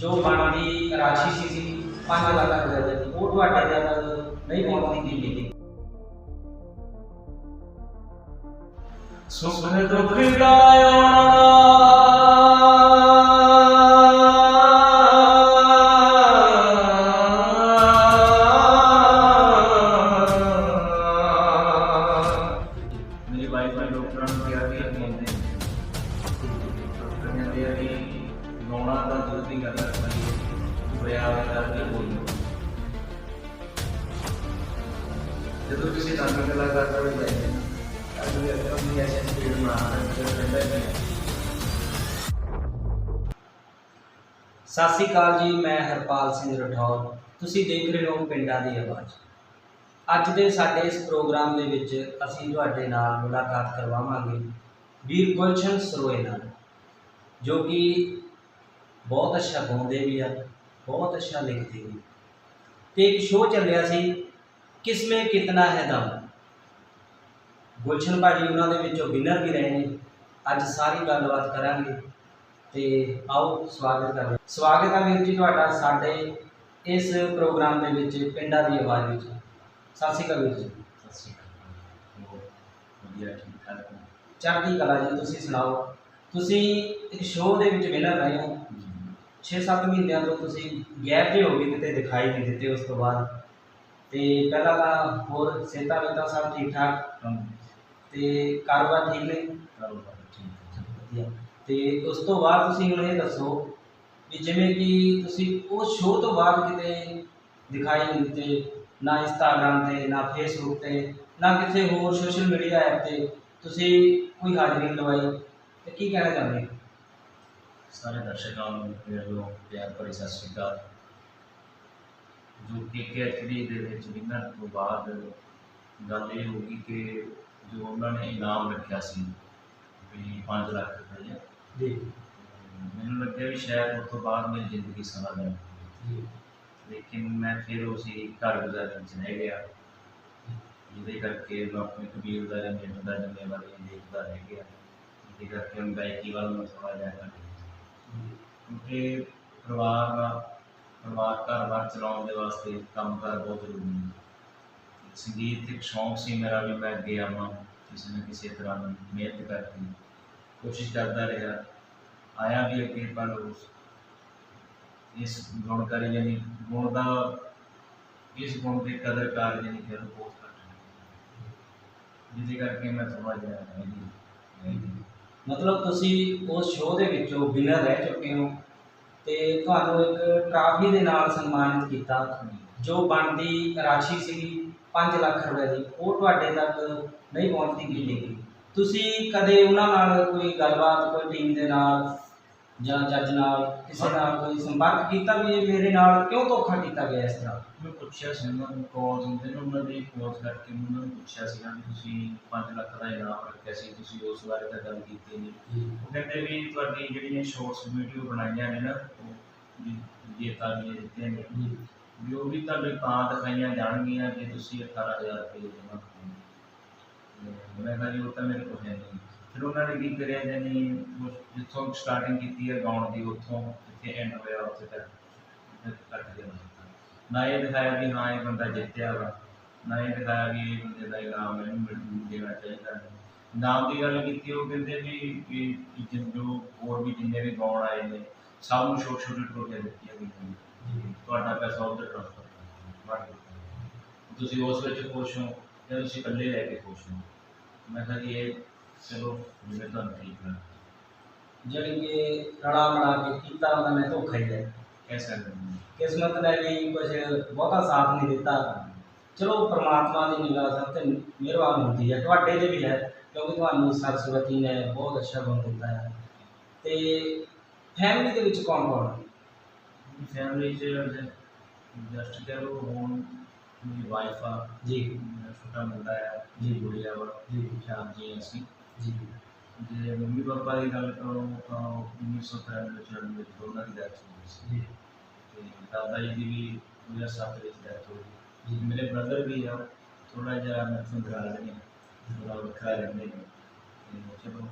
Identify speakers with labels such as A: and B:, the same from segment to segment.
A: ਜੋ ਬਣਦੀ ਰਾਸ਼ੀ ਸੀ ਸੀ 5 ਲੱਖ ਰੁਪਏ ਦੀ ਉਹ ਤੁਹਾਡੇ ਤੱਕ ਨਹੀਂ ਸਤਿ ਸ੍ਰੀ ਅਕਾਲ ਜੀ, ਮੈਂ ਹਰਪਾਲ ਸਿੰਘ ਰਠੌਰ। ਤੁਸੀਂ ਦੇਖ ਰਹੇ ਹੋ ਪਿੰਡਾਂ ਦੀ ਆਵਾਜ਼। ਅੱਜ ਦੇ ਸਾਡੇ ਇਸ ਪ੍ਰੋਗਰਾਮ ਦੇ ਵਿੱਚ ਅਸੀਂ ਤੁਹਾਡੇ ਨਾਲ ਮੁਲਾਕਾਤ ਕਰਵਾਵਾਂਗੇ ਵੀਰ ਗੁਲਸ਼ਨ ਸਰੋਏ ਨਾਲ, ਜੋ ਕਿ ਬਹੁਤ ਅੱਛਾ ਗਾਉਂਦੇ ਵੀ ਆ, ਬਹੁਤ ਅੱਛਾ ਲਿਖਦੇ ਵੀ। ਤੇ ਇੱਕ ਸ਼ੋਅ ਚੱਲਿਆ ਸੀ, ਕਿਸਮੇ ਕਿਤਨਾ ਹੈ ਦਮ। ਗੁਲਸ਼ਨ ਭਾਜੀ ਉਹਨਾਂ ਦੇ ਵਿੱਚੋਂ ਵਿਨਰ ਵੀ ਰਹੇ ਨੇ। ਅੱਜ ਸਾਰੀ ਗੱਲਬਾਤ ਕਰਾਂਗੇ ਤੇ ਆਓ ਸਵਾਗਤ ਕਰਦੇ ਸਵਾਗਤ ਹੈ ਵੀਰ ਜੀ ਤੁਹਾਡਾ ਸਾਡੇ ਇਸ ਪ੍ਰੋਗਰਾਮ ਦੇ ਵਿੱਚ ਪਿੰਡਾਂ ਦੀ ਆਵਾਜ਼ ਵਿੱਚ। ਸਤਿ ਸ਼੍ਰੀ ਅਕਾਲ ਵੀਰ ਜੀ।
B: ਸਤਿ ਸ਼੍ਰੀ ਅਕਾਲ ਵਧੀਆ ਠੀਕ ਠਾਕ
A: ਚੜ੍ਹਦੀ ਕਲਾ ਜੀ ਤੁਸੀਂ ਸੁਣਾਓ? ਤੁਸੀਂ ਇੱਕ ਸ਼ੋਅ ਦੇ ਵਿੱਚ ਵਿਨਰ ਰਹੇ ਹੋ। 6-7 ਮਹੀਨਿਆਂ ਤੋਂ ਤੁਸੀਂ ਗੈਪ ਜੇ ਹੋ ਗਏ ਕਿਤੇ ਦਿਖਾਈ ਨਹੀਂ ਦਿੱਤੇ ਉਸ ਤੋਂ ਬਾਅਦ। ਤੇ ਪਹਿਲਾਂ ਤਾਂ ਹੋਰ ਸਿਹਤਾਂ ਵਿੱਚ ਸਭ ਠੀਕ ਠਾਕ ਤੇ ਕਾਰੋਬਾਰ ਠੀਕ ਨੇ?
B: ਕਾਰੋਬਾਰ ਹੈ
A: ਤੇ ਉਸ ਤੋਂ ਬਾਅਦ ਤੁਸੀਂ ਹੁਣ ਇਹ ਦੱਸੋ ਵੀ ਜਿਵੇਂ ਕਿ ਤੁਸੀਂ ਉਹ ਸ਼ੋਅ ਤੋਂ ਬਾਅਦ ਕਿਤੇ ਦਿਖਾਈ ਨਹੀਂ ਦਿੱਤੇ, ਨਾ ਇੰਸਟਾਗ੍ਰam ਤੇ, ਨਾ ਫੇਸਬੁੱਕ ਤੇ, ਨਾ ਕਿਸੇ ਹੋਰ ਸੋਸ਼ਲ ਮੀਡੀਆ ਐਪ ਤੇ ਤੁਸੀਂ ਕੋਈ ਹਾਜ਼ਰੀ ਨਹੀਂ ਲਵਾਈ? ਤੇ ਕੀ ਕਹਿਣਾ ਚਾਹੁੰਦੇ ਹੋ?
B: ਸਾਰੇ ਦਰਸ਼ਕਾਂ ਨੂੰ, ਮੇਰੇ ਵੱਲੋਂ ਪਿਆਰ ਭਰੀ ਸਤਿ ਸ਼੍ਰੀ ਅਕਾਲ। ਜੋ ਕੇ ਕਿ ਕੈਟਰੀ ਦੇ ਵਿੱਚ ਵਿਨਰ ਤੋਂ ਬਾਅਦ ਗੱਲ ਇਹ ਹੋ ਗਈ ਕਿ ਜੋ ਉਹਨਾਂ ਨੇ ਇਨਾਮ ਰੱਖਿਆ ਸੀ ਵੀ 5 ਲੱਖ ਰੁਪਏ
A: ਜੀ
B: ਮੈਨੂੰ ਲੱਗਿਆ ਵੀ ਸ਼ਾਇਦ ਉਸ ਤੋਂ ਬਾਅਦ ਮੇਰੀ ਜ਼ਿੰਦਗੀ ਸਮਾਂ ਜਾਣੀ
A: ਜੀ
B: ਲੇਕਿਨ ਮੈਂ ਫਿਰ ਉਸੇ ਘਰ ਗੁਜ਼ਾਰਨ ਚ ਰਹਿ ਗਿਆ ਜਿਹਦੇ ਕਰਕੇ ਮੈਂ ਆਪਣੀ ਕਬੀਲਦਾਰੀ ਮਿਹਨਤ ਦਾ ਜ਼ਿੰਮੇਵਾਰੀ ਦੇਖਦਾ ਰਹਿ ਗਿਆ ਜਿਹਦੇ ਕਰਕੇ ਹੁਣ ਗਾਇਕੀ ਵੱਲ ਮੈਂ ਥੋੜ੍ਹਾ ਜਿਹਾ ਘੱਟ ਗਿਆ। ਕਿਉਂਕਿ ਪਰਿਵਾਰ ਦਾ ਪਰਿਵਾਰ ਘਰ-ਬਾਰ ਚਲਾਉਣ ਦੇ ਵਾਸਤੇ ਕੰਮ ਕਾਰ ਬਹੁਤ ਜ਼ਰੂਰੀ ਹੈ ਸੰਗੀਤ ਇੱਕ ਸ਼ੌਂਕ ਸੀ ਮੇਰਾ ਵੀ ਮੈਂ ਅੱਗੇ ਆਵਾਂ ਕਿਸੇ ਨਾ ਕਿਸੇ ਤਰ੍ਹਾਂ ਮਿਹਨਤ ਕਰਕੇ ਕੋਸ਼ਿਸ਼ ਕਰਦਾ ਰਿਹਾ, ਆਇਆ ਵੀ ਅੱਗੇ ਪਰ ਉਸ, ਇਸ ਗੁਣਕਾਰੀ ਯਾਨੀ ਗੁਣ ਦਾ, ਇਸ ਗੁਣ ਦੀ ਕਦਰ ਕਰ ਯਾਨੀ ਕਿ ਬਹੁਤ ਘੱਟ ਜਿਹਦੇ ਕਰਕੇ ਮੈਂ ਥੋੜਾ ਜਿਹਾ ਰਹਿ
A: ਮਤਲਬ ਤੁਸੀਂ ਉਸ ਸ਼ੋਅ ਦੇ ਵਿੱਚੋਂ ਵਿਨਰ ਰਹਿ ਚੁੱਕੇ ਹੋ ਤੇ ਤੁਹਾਨੂੰ ਇੱਕ ਟਰਾਫੀ ਦੇ ਨਾਲ ਸਨਮਾਨਿਤ ਕੀਤਾ, ਜੋ ਬਣਦੀ ਰਾਸ਼ੀ ਸੀਗੀ। 5 ਲੱਖ ਰੁਪਏ ਦੀ ਉਹ ਤੁਹਾਡੇ ਤੱਕ ਨਹੀਂ ਪਹੁੰਚਦੀ ਗਈ ਤੁਸੀਂ ਕਦੇ ਉਹਨਾਂ ਨਾਲ ਕੋਈ ਗੱਲਬਾਤ ਕੋਈ ਟੀਮ ਦੇ ਨਾਲ ਜਾਂ ਜੱਜ ਨਾਲ ਕਿਸੇ ਨਾਲ ਕੋਈ ਸੰਪਰਕ ਕੀਤਾ ਵੀ ਇਹ ਮੇਰੇ ਨਾਲ ਕਿਉਂ ਧੋਖਾ ਕੀਤਾ ਗਿਆ ਇਸ ਤਰ੍ਹਾਂ?
B: ਮੈਂ ਪੁੱਛਿਆ ਸੀ ਉਹਨਾਂ ਨੂੰ ਕਾਲਸ ਹੁੰਦੇ ਨੇ ਉਹਨਾਂ ਦੀ ਕਰਕੇ ਉਹਨਾਂ ਨੂੰ ਪੁੱਛਿਆ ਸੀ ਕਿ ਤੁਸੀਂ 5 ਲੱਖ ਦਾ ਇਨਾਮ ਰੱਖਿਆ ਸੀ ਤੁਸੀਂ ਉਸ ਬਾਰੇ ਤਾਂ ਗੱਲ ਕੀਤੀ ਨਹੀਂ। ਉਹ ਕਹਿੰਦੇ ਵੀ ਤੁਹਾਡੀ ਜਿਹੜੀਆਂ ਸ਼ਾਰਟਸ ਵੀਡੀਓ ਬਣਾਈਆਂ ਨੇ ਨਾ ਉਹ ਵੀ ਜੇਤਾ ਵੀ ਦਿੱਤੇ ਨੇ। ਵੀ ਉਹ ਵੀ ਤੁਹਾਨੂੰ ਤਾਂ ਦਿਖਾਈਆਂ ਜਾਣਗੀਆਂ, ਜੇ ਤੁਸੀਂ 18000 ਰੁਪਏ ਜਮ੍ਹਾਂ ਕਰੋਗੇ। ਮੈਂ ਕਿਹਾ ਜੀ, ਉਹ ਤਾਂ ਮੇਰੇ ਕੋਲ ਹੈ ਨਹੀਂ। ਫਿਰ ਉਹਨਾਂ ਨੇ ਕੀ ਕਰਿਆ ਜਾਨੀ ਉਹ ਜਿੱਥੋਂ ਸਟਾਰਟਿੰਗ ਕੀਤੀ ਹੈ ਗਾਉਣ ਦੀ, ਉੱਥੋਂ ਜਿੱਥੇ ਐਂਡ ਹੋਇਆ, ਉੱਥੇ ਤੱਕ ਫਿਰ ਕੱਟ ਕੇ ਦਿੱਤਾ। ਨਾ ਇਹ ਦਿਖਾਇਆ ਵੀ ਹਾਂ, ਇਹ ਬੰਦਾ ਜਿੱਤਿਆ ਵਾ। ਨਾ ਇਹ ਦਿਖਾਇਆ ਵੀ ਇਹ ਬੰਦੇ ਦਾ ਇਨਾਮ ਇਹਨੂੰ ਮਿਲ- ਦੇਣਾ ਚਾਹੀਦਾ ਹੈ। ਨਾਮ ਦੀ ਗੱਲ ਕੀਤੀ, ਉਹ ਕਹਿੰਦੇ ਵੀ ਵੀ ਜਿਨ, ਜੋ ਹੋਰ ਵੀ ਜਿੰਨੇ ਵੀ ਗਾਉਣ ਆਏ ਨੇ, ਸਭ ਨੂੰ ਛੋਟੇ ਛੋਟੇ ਟੋਟੇ ਦਿੱਤੀਆਂ ਗਈਆਂ ਨੇ। ਤੁਹਾਡਾ ਪੈਸਾ ਉਧਰ ਟ੍ਰਾਂਸਫਰ ਤੁਸੀਂ ਉਸ ਵਿੱਚ ਖੁਸ਼ ਹੋ ਜਾਂ ਤੁਸੀਂ ਇਕੱਲੇ ਲੈ ਕੇ ਖੁਸ਼ ਹੋ? ਮੈਂ ਕਿਹਾ ਜੀ ਇਹ ਚਲੋ ਜਿਵੇਂ ਤੁਹਾਨੂੰ ਠੀਕ ਹੈ
A: ਜਿਹੜੀ ਕਿ ਰਣਾ ਬਣਾ ਕੇ ਕੀਤਾ ਉਹਨਾਂ ਨੇ ਧੋਖਾ ਹੀ ਹੈ।
B: ਹਾਂ।
A: ਕਿਸਮਤ ਨੇ ਵੀ ਕੁਝ ਬਹੁਤਾ ਸਾਥ ਨਹੀਂ ਦਿੱਤਾ। ਚਲੋ ਪ੍ਰਮਾਤਮਾ ਦੀ ਨਿਗਾਹ ਸਭ ਤੇ ਮਿਹਰਬਾਨ ਹੁੰਦੀ ਹੈ। ਤੁਹਾਡੇ ਤੇ ਵੀ ਹੈ ਕਿਉਂਕਿ ਤੁਹਾਨੂੰ ਸਰਸਵਤੀ ਨੇ ਬਹੁਤ ਅੱਛਾ ਗੁਣ ਦਿੱਤਾ ਹੈ। ਤੇ ਫੈਮਿਲੀ ਦੇ ਵਿੱਚ ਕੌਣ ਕੌਣ?
B: ਫੈਮਿਲੀ ਚ ਜਸਟ ਲਓ ਹੁਣ ਮੇਰੀ ਵਾਈਫ ਆ।
A: ਜੀ।
B: ਮੇਰਾ ਛੋਟਾ ਮੁੰਡਾ ਹੈ
A: ਜੀ।
B: ਗੁੜੀਆ ਵਾ
A: ਜੀ।
B: ਸ਼ਾਮ ਜੀ ਅਸੀਂ।
A: ਜੀ।
B: ਜੇ ਮੰਮੀ ਪਾਪਾ ਦੀ ਗੱਲ ਕਰੋ ਤਾਂ 1993 ਵਿੱਚ ਉਹਨਾਂ ਦੀ ਦੋਨਾਂ ਦੀ ਡੈਥ ਹੋ ਗਈ ਸੀ।
A: ਜੀ।
B: ਤੇ ਦਾਦਾ ਜੀ ਦੀ ਵੀ 2007 ਵਿੱਚ ਡੈਥ ਹੋ ਗਈ
A: ਜੀ।
B: ਮੇਰੇ ਬ੍ਰਦਰ ਵੀ ਆ। ਥੋੜਾ ਜਿਹਾ ਮੇਰੇ ਤੋਂ ਨਾਰਾਜ਼ ਨੇ ਥੋੜਾ ਵੱਖਰਾ ਰਹਿੰਦੇ ਨੇ ਚਲੋ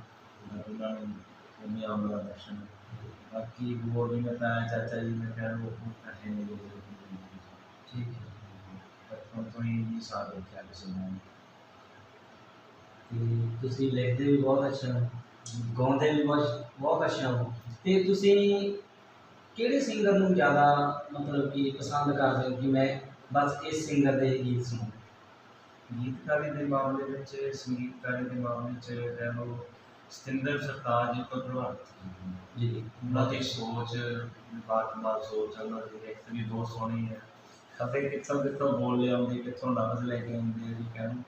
B: ਉਹਨਾਂ ਨੂੰ ਮੰਮੀ ਦਾ ਦਰਸ਼ਨ। ਬਾਕੀ ਹੋਰ ਵੀ ਮੈਂ ਤਾਂ ਚਾਚਾ ਜੀ ਨੇ ਕਹਿ ਲਓ ਉਹ ਇਕੱਠੇ ਨੇ ਲੋਕ
A: ਠੀਕ ਹੈ
B: ਬਚਪਨ ਤੋਂ ਹੀ ਨਹੀਂ ਸਾਥ ਰੱਖਿਆ ਕਿਸੇ ਨੇ
A: ਤੇ ਤੁਸੀਂ ਲਿਖਦੇ ਵੀ ਬਹੁਤ ਅੱਛਾ ਹੋ ਗਾਉਂਦੇ ਵੀ ਬਹੁਤ ਬਹੁਤ ਅੱਛਾ ਹੋ ਤੇ ਤੁਸੀਂ ਕਿਹੜੇ ਸਿੰਗਰ ਨੂੰ ਜ਼ਿਆਦਾ ਮਤਲਬ ਕਿ ਪਸੰਦ ਕਰਦੇ ਹੋ ਕਿ ਮੈਂ ਬਸ ਇਸ ਸਿੰਗਰ ਦੇ ਗੀਤ ਸੁਣਾਂ
B: ਗੀਤਕਾਰੀ ਦੇ ਮਾਮਲੇ ਵਿੱਚ ਸੰਗੀਤਕਾਰੀ ਦੇ ਮਾਮਲੇ ਵਿੱਚ ਕਹਿ ਲਓ ਸਤਿੰਦਰ ਸਰਤਾਜ ਜੀ ਤੋਂ ਪ੍ਰਭਾਵਿਤ।
A: ਜੀ।
B: ਉਹਨਾਂ ਦੀ ਸੋਚ ਬਾਤਮਾਰ ਸੋਚ ਉਹਨਾਂ ਦੀ ਲਿਖਤ ਵੀ ਬਹੁਤ ਸੋਹਣੀ ਹੈ। ਕਦੇ ਕਿੱਥੋਂ ਕਿੱਥੋਂ ਬੋਲ ਲਿਆਉਂਦੀ ਕਿੱਥੋਂ ਲਫ਼ਜ਼ ਲੈ ਕੇ ਆਉਂਦੇ ਵੀ ਕਹਿਣ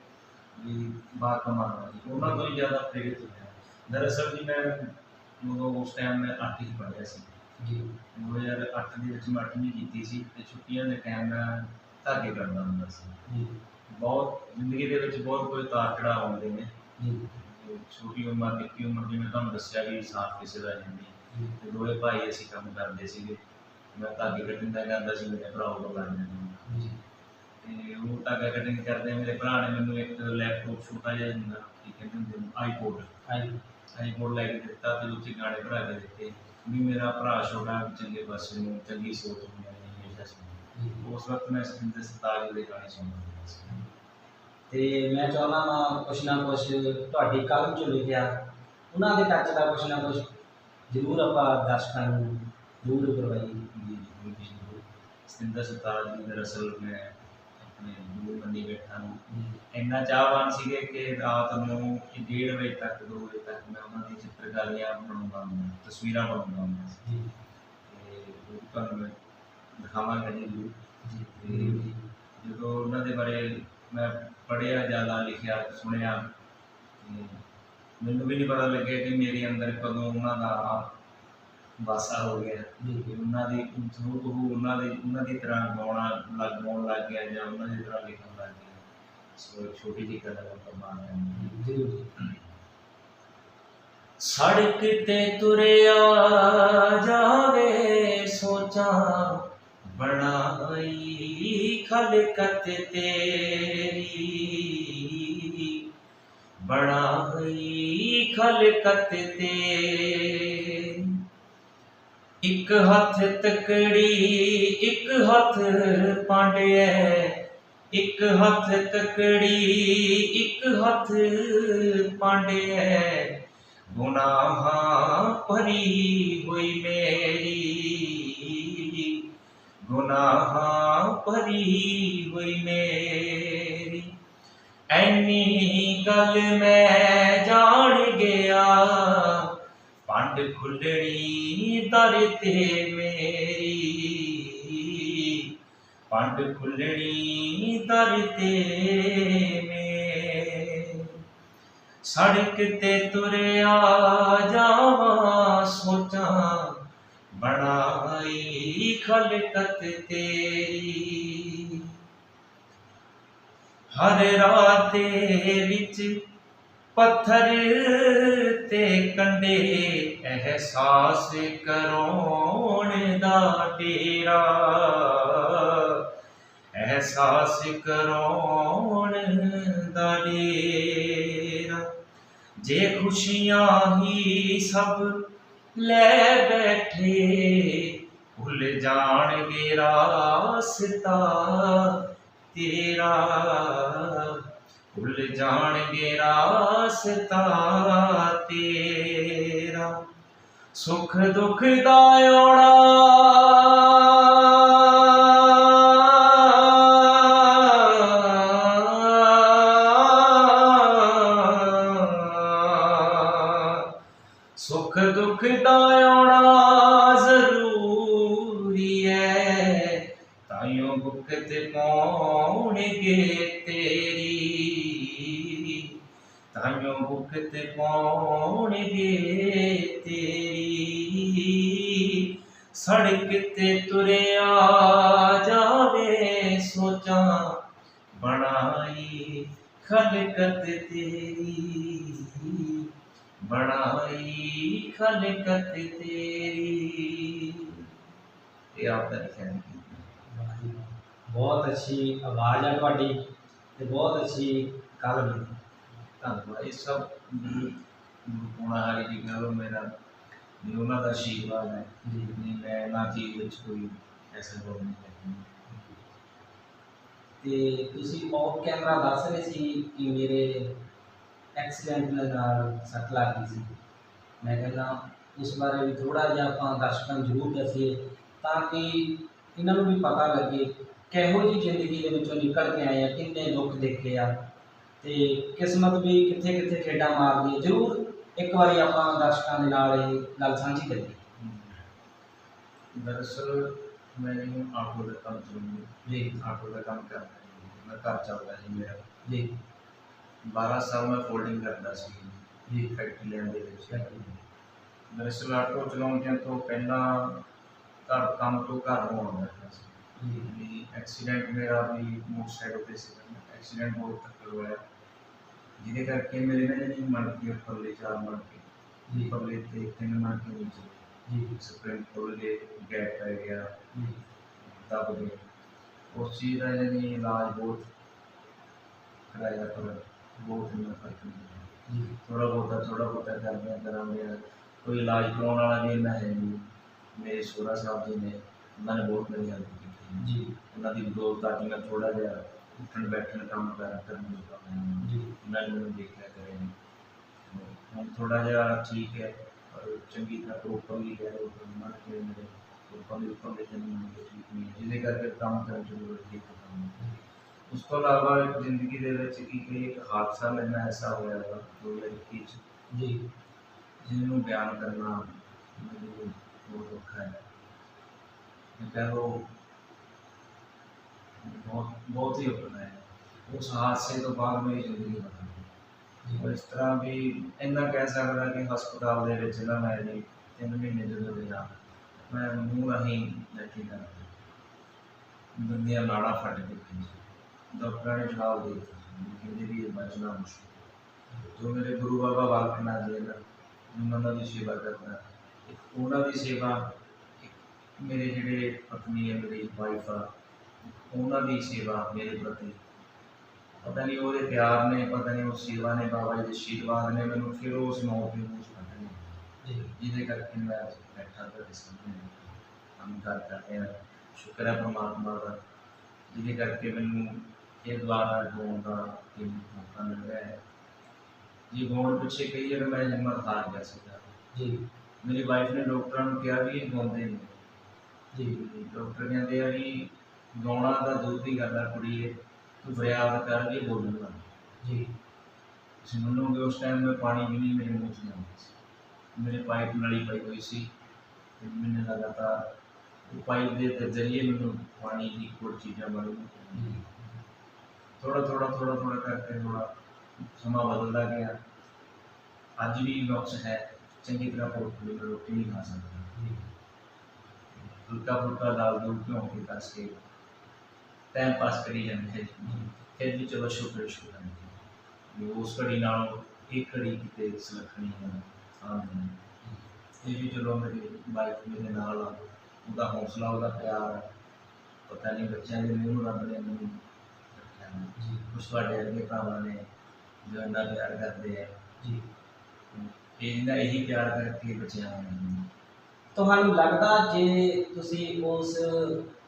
B: ਵੀ ਬਾਤਮਾਰ ਹੈ ਜੀ ਉਹਨਾਂ ਤੋਂ ਹੀ ਜ਼ਿਆਦਾ ਪ੍ਰੇਰਿਤ ਹੋਇਆ। ਦਰਅਸਲ ਜੀ ਮੈਂ ਉਦੋਂ ਉਸ ਟਾਈਮ ਮੈਂ ਅੱਠ ਹੀ ਪੜ੍ਹਿਆ ਸੀ।
A: ਜੀ।
B: 2008 ਦੇ ਵਿੱਚ ਮੈਂ ਅੱਠਵੀਂ ਕੀਤੀ ਸੀ ਤੇ ਛੁੱਟੀਆਂ ਦੇ ਟਾਈਮ ਮੈਂ ਧਾਗੇ ਕਰਦਾ ਹੁੰਦਾ ਸੀ।
A: ਜੀ।
B: ਬਹੁਤ ਜ਼ਿੰਦਗੀ ਦੇ ਵਿੱਚ ਬਹੁਤ ਕੋਈ ਉਤਾਰ ਚੜਾਅ ਆਉਂਦੇ ਨੇ।
A: ਜੀ।
B: ਛੋਟੀ ਉਮਰ ਨਿੱਕੀ ਉਮਰ ਜਿਵੇਂ ਤੁਹਾਨੂੰ ਦੱਸਿਆ ਵੀ ਸਾਥ ਕਿਸੇ ਦਾ ਹੈ ਨਹੀਂ ਤੇ ਦੋਵੇਂ ਭਾਈ ਅਸੀਂ ਕੰਮ ਕਰਦੇ ਸੀਗੇ। ਮੈਂ ਧਾਗੇ ਕੱਢਣ ਦਾ ਜਾਂਦਾ ਸੀ ਮੇਰੇ ਭਰਾ ਕੋਲ ਲੱਗ ਜਾਂਦੇ
A: ਜੀ।
B: ਤੇ ਉਹ ਧਾਗਾ ਕਟਿੰਗ ਕਰਦੇ ਮੇਰੇ ਭਰਾ ਨੇ ਮੈਨੂੰ ਇੱਕ ਲੈਪਟਾਪ ਛੋਟਾ ਜਿਹਾ ਹੁੰਦਾ ਕੀ ਕਹਿੰਦੇ ਹੁੰਦੇ ਨੇ ਆਈਪੋਡ
A: ਹਾਂਜੀ।
B: ਆਈਪੋਡ ਲੈ ਕੇ ਦਿੱਤਾ ਤੇ ਉੱਥੇ ਗਾਣੇ ਭਰਾ ਕੇ ਦਿੱਤੇ। ਵੀ ਮੇਰਾ ਭਰਾ ਛੋਟਾ ਵੀ ਚੰਗੇ ਪਾਸੇ ਨੂੰ ਚੰਗੀ ਸੋਚ ਨੂੰ ਮੈਂ ਹਮੇਸ਼ਾ ਸੀ
A: ਜੀ।
B: ਉਸ ਵਕਤ ਮੈਂ ਸਤਿੰਦਰ ਸਰਤਾਜ ਦੇ ਗਾਣੇ ਸੁਣਦਾ ਹੁੰਦਾ ਸੀ।
A: ਤੇ ਮੈਂ ਚਾਹੁੰਦਾ ਹਾਂ ਕੁਛ ਨਾ ਕੁਛ ਤੁਹਾਡੀ ਕਲਮ ਚੋਂ ਲਿਖਿਆ। ਉਹਨਾਂ ਦੇ ਟੱਚ ਦਾ ਕੁਛ ਨਾ ਕੁਛ ਜ਼ਰੂਰ ਆਪਾਂ ਦਰਸ਼ਕਾਂ ਨੂੰ ਜ਼ਰੂਰ ਕਰਵਾਈਏ।
B: ਜੀ ਜੀ ਜੀ ਜੀ ਦਰਅਸਲ ਮੈਂ ਆਪਣੇ ਗੁਰੂ ਮੰਨੀ ਬੈਠਾ ਨੂੰ ਇੰਨਾ ਚਾਹਵਾਨ ਸੀਗੇ ਕਿ ਰਾਤ ਨੂੰ 1:30 ਵਜੇ ਤੱਕ 2 ਵਜੇ ਤੱਕ ਮੈਂ ਉਹਨਾਂ ਦੀ ਚਿੱਤਰਕਾਰੀਆਂ ਬਣਾਉਂਦਾ ਹੁੰਦਾ ਤਸਵੀਰਾਂ ਬਣਾਉਂਦਾ ਹੁੰਦਾ ਸੀ।
A: ਜੀ।
B: ਤੇ ਉਹ ਤੁਹਾਨੂੰ ਮੈਂ ਦਿਖਾਵਾਂਗਾ ਜੀ
A: ਜੀ।
B: ਜਦੋਂ ਉਹਨਾਂ ਦੇ ਬਾਰੇ ਮੈਂ ਪੜ੍ਹਿਆ ਜ਼ਿਆਦਾ ਲਿਖਿਆ ਸੁਣਿਆ। ਮੈਨੂੰ ਵੀ ਨਹੀਂ ਪਤਾ ਲੱਗਿਆ ਕਿ ਮੇਰੇ ਅੰਦਰ ਕਦੋਂ ਉਹਨਾਂ ਦਾ ਵਾਸਾ ਹੋ ਗਿਆ।
A: ਜੀ
B: ਕਿ ਉਹਨਾਂ ਦੀ ਜੋ ਉਹ ਉਹਨਾਂ ਦੇ ਉਹਨਾਂ ਦੀ ਤਰ੍ਹਾਂ ਗਾਉਣਾ ਲੱਗ ਗਾਉਣ ਲੱਗ ਗਿਆ ਜਾਂ ਉਹਨਾਂ ਦੀ ਤਰ੍ਹਾਂ ਲਿਖਣ ਲੱਗ ਗਿਆ। ਸੋ ਇੱਕ ਛੋਟੀ ਜਿਹੀ ਕਲਾ ਦਾ ਪ੍ਰਮਾਣ ਹੈ। ਸੜਕ ਤੇ ਤੁਰਿਆ ਜਾਵੇ ਸੋਚਾਂ ਬਣਾਈ ਖਲਕਤ ਤੇਰੀ ਬਣਾਈ ਖਲਕਤ ਤੇਰੀ ਇੱਕ ਹੱਥ ਤਕੜੀ, ਇੱਕ ਹੱਥ ਪਾਂਡਿਆ ਇੱਕ ਹੱਥ ਤਕੜੀ ਇੱਕ ਹੱਥ ਪਾਂਡਿਆ ਗੁਨਾਹਾਂ ਭਰੀ ਹੋਈ ਮੇਰੀ। ਗੁਨਾਹਾਂ ਭਰੀ ਹੋਈ ਮੇਰੀ। ਐਨੀ ਗੱਲ ਮੈਂ ਜਾਣ ਗਿਆ। ਪੰਡ ਖੁੱਲਣੀ ਦਰ ਤੇ ਮੇਰੀ। ਪੰਡ ਖੁੱਲਣੀ ਦਰ ਤੇ ਮੇਰੀ। ਸੜਕ ਤੇ ਤੁਰਿਆ ਜਾਵਾਂ ਸੋਚਾਂ ਬੜਾ ਖਲਕਤ ਤੇਰੀ। ਹਰ ਰਾਤ ਦੇ ਵਿੱਚ ਪੱਥਰ ਤੇ ਕੰਡੇ ਅਹਿਸਾਸ ਕਰੋਣ ਦਾ ਡੇਰਾ। ਅਹਿਸਾਸ ਕਰੋਣ ਦਾ ਡੇਰਾ। ਜੇ ਖੁਸ਼ੀਆਂ ਹੀ ਸਭ ਲੈ ਬੈਠੇ ਭੁੱਲ ਜਾਣਗੇ ਰਾਸਤਾ ਤੇਰਾ। ਭੁੱਲ ਜਾਣਗੇ ਰਾਸਤਾ ਤੇਰਾ। ਸੁਖ ਦੁੱਖ ਦਾ ਆਉਣਾ ਬਣਾਈ ਖਲਕਤ ਤੇਰੀ। ਬਣਾਈ ਖਲਕਤ ਤੇਰੀ। ਇਹ ਆਪ ਦਾ ਲਿਖਿਆ
A: ਬਹੁਤ ਅੱਛੀ ਆਵਾਜ਼ ਹੈ ਤੁਹਾਡੀ ਤੇ ਬਹੁਤ ਅੱਛੀ ਕਲਮ ਹੈ
B: ਧੰਨਵਾਦ। ਇਹ ਸਭ ਗੁਰੂ ਗੁਰੂ ਪੂਰਨਾ ਹਰੀ ਜੀ ਕਹੋ ਮੇਰਾ ਉਹਨਾਂ ਦਾ ਆਸ਼ੀਰਵਾਦ ਹੈ
A: ਜੀ।
B: ਮੈਂ ਨਾ ਚੀਜ਼ ਵਿੱਚ ਕੋਈ ਐਸਾ ਰੋਲ ਨਹੀਂ
A: ਤੇ ਤੁਸੀਂ ਆਫ ਕੈਮਰਾ ਦੱਸ ਰਹੇ ਸੀ ਕਿ ਮੇਰੇ ਐਕਸੀਡੈਂਟ ਨਾਲ ਸੱਟ ਲੱਗ ਗਈ ਸੀ। ਮੈਂ ਕਹਿੰਦਾ, ਉਸ ਬਾਰੇ ਵੀ ਥੋੜਾ ਜਿਹਾ ਆਪਾਂ ਦਰਸ਼ਕਾਂ ਨੂੰ ਜ਼ਰੂਰ ਦੱਸੀਏ ਤਾਂ ਕਿ ਇਹਨਾਂ ਨੂੰ ਵੀ ਪਤਾ ਲੱਗੇ ਕਿਹੋ ਜੀ ਜ਼ਿੰਦਗੀ ਦੇ ਵਿੱਚੋਂ ਨਿਕਲ ਕੇ ਆਏ ਆ, ਕਿੰਨੇ ਦੁੱਖ ਦੇਖੇ ਆ ਤੇ ਕਿਸਮਤ ਵੀ ਕਿੱਥੇ ਕਿੱਥੇ ਖੇਡਾਂ ਮਾਰਦੀ ਹੈ ਜ਼ਰੂਰ ਇੱਕ ਵਾਰੀ ਆਪਾਂ ਦਰਸ਼ਕਾਂ ਦੇ ਨਾਲ ਇਹ ਗੱਲ ਸਾਂਝੀ ਕਰੀਏ।
B: ਦਰਅਸਲ ਮੈਂ ਜੀ ਆਟੋ ਦਾ ਕੰਮ ਚਲਾਉਂਦਾ
A: ਜੀ
B: ਆਟੋ ਦਾ ਕੰਮ ਕਰਦਾ ਜੀ। ਮੈਂ ਘਰ ਚੱਲਦਾ ਜੀ ਮੇਰਾ
A: ਜੀ
B: 12 ਸਾਲ ਮੈਂ ਫੋਲਡਿੰਗ ਕਰਦਾ ਸੀ
A: ਜੀ
B: ਫੈਕਟਰੀ ਲੈਣ ਦੇ ਵਿੱਚ ਦਰਅਸਲ ਆਟੋ ਚਲਾਉਣ ਤੋਂ ਪਹਿਲਾਂ ਘਰ ਕੰਮ ਤੋਂ ਘਰ ਨੂੰ ਆਉਂਦਾ ਸੀ
A: ਜੀ
B: ਵੀ ਐਕਸੀਡੈਂਟ ਮੇਰਾ ਵੀ ਮੋਟਰਸਾਈਕਲ ਤੇ ਸੀ ਐਕਸੀਡੈਂਟ ਬਹੁਤ ਤੱਕ ਹੋਇਆ ਜਿਹਦੇ ਕਰਕੇ ਮੇਰੇ ਨਾਲ ਜਿਹੜੀ ਮਣ ਕੇ ਉੱਪਰਲੇ ਚਾਰ ਮਣ ਕੇ
A: ਜੀ
B: ਉੱਪਰਲੇ ਤੇ ਤਿੰਨ ਮਣ ਕੇ ਨੀਚੇ
A: ਜੀ
B: ਸਪਰਿੰਟ ਖੋਲ ਕੇ ਗੈਪ ਪੈ ਗਿਆ
A: ਜੀ
B: ਦਬ ਗਏ ਉਸ ਚੀਜ਼ ਦਾ ਜਿਹੜੀ ਇਲਾਜ ਬਹੁਤ ਕਰਾਇਆ ਪਰ ਬਹੁਤ ਇੰਨਾ ਫ਼ਰਕ ਨਹੀਂ ਪਿਆ।
A: ਜੀ
B: ਥੋੜਾ ਬਹੁਤਾ ਥੋੜਾ ਬਹੁਤਾ ਕਰਦੇ ਆ ਕਰਾਂਗੇ ਕੋਈ ਇਲਾਜ ਕਰਾਉਣ ਵਾਲਾ ਵੀ ਇੰਨਾ ਹੈ ਨਹੀਂ ਮੇਰੇ ਸੋਹਰਾ ਸਾਹਿਬ ਜੀ ਨੇ ਉਹਨਾਂ ਨੇ ਬਹੁਤ ਮੇਰੀ ਹੈਲਪ ਕੀਤੀ
A: ਜੀ
B: ਉਹਨਾਂ ਦੀ ਬਦੌਲਤ ਅੱਜ ਮੈਂ ਥੋੜਾ ਜਿਹਾ ਉੱਠਣ ਬੈਠਣ ਕੰਮ ਕਰ ਕਰਨ ਜੋਗਾ ਹਾਂ
A: ਜੀ
B: ਉਹਨਾਂ ਨੇ ਮੈਨੂੰ ਦੇਖਿਆ ਕਰੇ ਨੇ ਹੁਣ ਥੋੜਾ ਜਿਹਾ ਠੀਕ ਹੈ ਪਰ ਚੰਗੀ ਤਰ੍ਹਾਂ ਪ੍ਰੋਪਰ ਵੀ ਕਹਿ ਰਹੇ ਹੋ ਮਨ ਕੇ ਮੇਰੇ ਪ੍ਰੋਪਰ ਵੀ ਉੱਪਰ ਦੇ ਜਨ ਠੀਕ ਨਹੀਂ ਹੈ, ਜਿਹਦੇ ਕਰਕੇ ਕੰਮ ਕਰਨ ਚ ਬਹੁਤ ਠੀਕ ਹੁੰਦਾ ਉਸ ਤੋਂ ਇਲਾਵਾ ਇੱਕ ਜ਼ਿੰਦਗੀ ਦੇ ਵਿੱਚ ਕੀ ਕਿ ਇੱਕ ਹਾਦਸਾ ਮੇਰੇ ਨਾਲ ਐਸਾ ਹੋਇਆ ਵਾ ਦੋ ਹਜ਼ਾਰ ਇੱਕੀ 'ਚ
A: ਜੀ
B: ਜਿਹਨੂੰ ਬਿਆਨ ਕਰਨਾ ਮੈਨੂੰ ਬਹੁਤ ਔਖਾ ਹੈ ਮੈਂ ਕਹਿ ਲਓ ਇਸ ਤਰ੍ਹਾਂ ਵੀ ਇੰਨਾ ਕਹਿ ਸਕਦਾ ਕਿ ਹਸਪਤਾਲ ਦੇ ਵਿੱਚ ਨਾ ਮੈਂ ਜੀ ਤਿੰਨ ਮਹੀਨੇ ਜਦੋਂ ਰਿਹਾ, ਮੈਂ ਮੂੰਹ ਰਾਹੀਂ ਬੈਠੀ ਕਰ ਦੁਨੀਆ ਨਾੜਾ ਫਟ ਗਈ ਡਾਕਟਰਾਂ ਨੇ ਜਵਾਬ ਦੇ ਦਿੱਤਾ ਕਹਿੰਦੇ ਵੀ ਇਹ ਬਚਣਾ ਮੁਸ਼ਕਿਲ ਜੋ ਮੇਰੇ ਗੁਰੂ ਬਾਬਾ ਵਾਲਕਨਾ ਜੀ ਨੇ ਉਹਨਾਂ ਦੀ ਸੇਵਾ ਕਰਨਾ ਉਹਨਾਂ ਦੀ ਸੇਵਾ ਮੇਰੇ ਜਿਹੜੇ ਪਤਨੀ ਹੈ, ਮੇਰੀ ਵਾਈਫ ਆ, ਉਹਨਾਂ ਦੀ ਸੇਵਾ ਮੇਰੇ ਪ੍ਰਤੀ ਪਤਾ ਨਹੀਂ ਉਹਦੇ ਪਿਆਰ ਨੇ ਪਤਾ ਨਹੀਂ ਉਹ ਸੇਵਾ ਨੇ ਬਾਬਾ ਜੀ ਦੇ ਆਸ਼ੀਰਵਾਦ ਨੇ ਮੈਨੂੰ ਫਿਰ ਉਸ ਮੌਕੇ ਨੂੰ ਛੱਡਣੇ
A: ਜੀ।
B: ਜਿਹਦੇ ਕਰਕੇ ਮੈਂ ਬੈਠਾ ਤੁਹਾਡੇ ਸਾਹਮਣੇ ਕੰਮ ਕਰ ਕਰ ਰਿਹਾ ਸ਼ੁਕਰ ਹੈ ਪਰਮਾਤਮਾ ਦਾ। ਜਿਹਦੇ ਕਰਕੇ ਮੈਨੂੰ ਇਹ ਦੁਆਰਾ ਗਾਉਣ ਦਾ ਇਹ ਮੌਕਾ ਮਿਲ ਰਿਹਾ ਹੈ। ਜੀ ਗਾਉਣ ਪਿੱਛੇ ਕਈ ਵਾਰ ਮੈਂ ਹਿੰਮਤ ਹਾਰ ਗਿਆ ਸੀਗਾ
A: ਜੀ।
B: ਮੇਰੀ ਵਾਈਫ ਨੇ ਡਾਕਟਰਾਂ ਨੂੰ ਕਿਹਾ ਵੀ ਇਹ ਗਾਉਂਦੇ ਨੇ
A: ਜੀ।
B: ਡਾਕਟਰ ਕਹਿੰਦੇ ਆ ਵੀ ਗਾਉਣਾ ਤਾਂ ਦੂਰ ਦੀ ਗੱਲ ਆ ਕੁੜੀਏ ਤੂੰ ਫਰਿਆਦ ਕਰ ਕੇ ਬੋਲਣਾ
A: ਜੀ
B: ਤੁਸੀਂ ਮੰਨੋਗੇ ਉਸ ਟਾਈਮ ਮੈਂ ਪਾਣੀ ਵੀ ਨਹੀਂ ਮੇਰੇ ਮੂੰਹ 'ਚ ਜਾਂਦਾ ਸੀ ਮੇਰੇ ਪਾਈਪ ਨਲੀ ਪਈ ਹੋਈ ਸੀ ਤੇ ਮੈंने ਲਗਾਤਾਰ ਉਹ ਪਾਈਪ ਦੇ ਤੇ ਜ਼ਰੀਏ ਮੈਨੂੰ ਪਾਣੀ ਦੀ ਕੁਝ ਚੀਜ਼ਾਂ ਮਿਲ
A: ਜੀ
B: ਥੋੜਾ ਥੋੜਾ ਥੋੜਾ ਥੋੜਾ ਕਰਕੇ ਥੋੜਾ ਸਮਾਂ ਬਦਲਦਾ ਗਿਆ ਅੱਜ ਵੀ ਨੁਕਸ ਹੈ ਚੰਗੀ ਤਰ੍ਹਾਂ ਪੋਰਟਫੋਲੀਓ ਮੈਂ ਰੋਟੀ ਨਹੀਂ ਖਾ ਸਕਦਾ
A: ਜੀ
B: ਹਲਕਾ ਫੁਲਕਾ ਦਾਲ ਦੂਲ ਕਿਉਂ ਕੇ ਕੱਸ ਕੇ ਟਾਈਮ ਪਾਸ ਕਰੀ ਜਾਂਦੇ ਹੈ ਫਿਰ ਵੀ ਚਲੋ ਸ਼ੁਕਰ ਸ਼ੁਕਰ ਹੈ। ਉਸ ਘੜੀ ਨਾਲੋਂ ਇੱਕ ਘੜੀ ਕਿਤੇ ਸੁਲੱਖਣੀ ਹੈ ਸਾਹਮਣੇ ਇਹ ਵੀ ਚਲੋ ਮੇਰੀ ਵਾਈਫ ਮੇਰੇ ਨਾਲ ਆ। ਉਹਦਾ ਹੌਸਲਾ ਉਹਦਾ ਪਿਆਰ ਪਤਾ ਨਹੀਂ ਬੱਚਿਆਂ ਦੇ ਮੂੰਹ ਰੱਬ ਨੇ ਮੈਨੂੰ ਕੁਛ ਤੁਹਾਡੇ ਅੱਗੇ ਭਰਾਵਾਂ ਨੇ ਜੋ ਇੰਨਾ ਪਿਆਰ ਕਰਦੇ ਆ।
A: ਜੀ।
B: ਇਹ ਇਹਨਾਂ ਇਹੀ ਪਿਆਰ ਕਰਕੇ ਬੱਚਿਆਂ ਨੂੰ।
A: ਤੁਹਾਨੂੰ ਲੱਗਦਾ ਜੇ ਤੁਸੀਂ ਉਸ